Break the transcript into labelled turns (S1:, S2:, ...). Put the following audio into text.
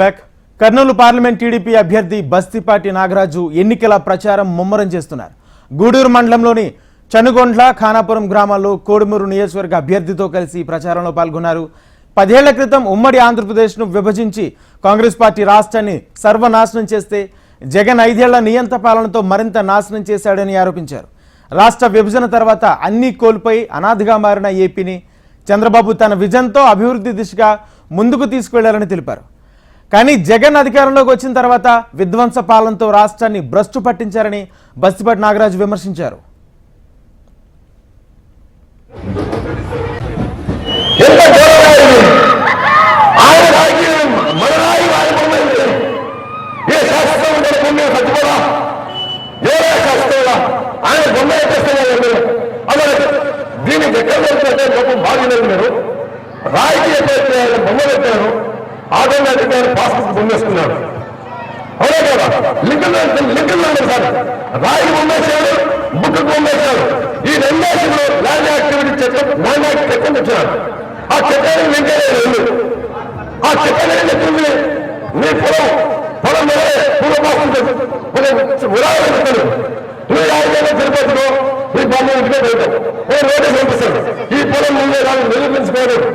S1: Back Kurnool parliament TDP అభ్యర్థి బస్తిపాటి నాగరాజు ఎన్నికల ప్రచారం ముమ్మరం చేస్తున్నారు. గూడూరు మండలంలోని చనుగొండ్ల ఖానాపురం గ్రామాల్లో కోడుమూరు నియోజకవర్గ అభ్యర్థితో కలిసి ప్రచారంలో పాల్గొన్నారు. పదేళ్ళ క్రితం ఉమ్మడి ఆంధ్రప్రదేశ్ను విభజించి కాంగ్రెస్ పార్టీ రాష్ట్రాన్ని సర్వనాశనం చేస్తే జగన్ ఐదేళ్ళ నియంత పాలనతో మరింత నాశనం చేశాడని ఆరోపించారు. రాష్ట్ర విభజన తర్వాత అన్ని కోల్పోయి అనాథగా మారిన ఏపీని చంద్రబాబు తన విజన్తో అభివృద్ధి దిశగా ముందుకు తీసుకువెళ్ళాలని తెలిపారు. కానీ జగన్ అధికారంలోకి వచ్చిన తర్వాత విధ్వంస పాలనతో రాష్ట్రాన్ని భ్రష్టు పట్టించారని బస్తిపట్ నాగరాజు విమర్శించారు.
S2: దీనికి ఎక్కడ పెట్టారు రాజకీయ పెట్టారు బొమ్మ పెట్టారు. ఆటోమేటిక్ గారు పాస్బుక్ బొమ్మేసుకున్నారు అవునా కదా? లింకన్ లింకన్ ఉంది సార్. రాయి బొమ్మేశాడు బుక్ బొమ్మేశాడు ఈ రెండేసంలో ల్యాండ్ యాక్టివిటీ చట్టం ల్యాండ్ యాక్ట్ చట్టం వచ్చినాడు ఆ చట్టానికి లింకే లేదు ఆ చట్టానికి చెప్పింది నీ పొలం పొలం మీద పూర్వపాసం ఉదాహరణ చెప్తాను. నువ్వు యాభై తిరుపతిలో ఈ బాల్యం ఇంటికే పోతావు. నేను నోటీస్ పంపిస్తాను. ఈ పొలం ముందే దాన్ని నిరూపించుకోలేదు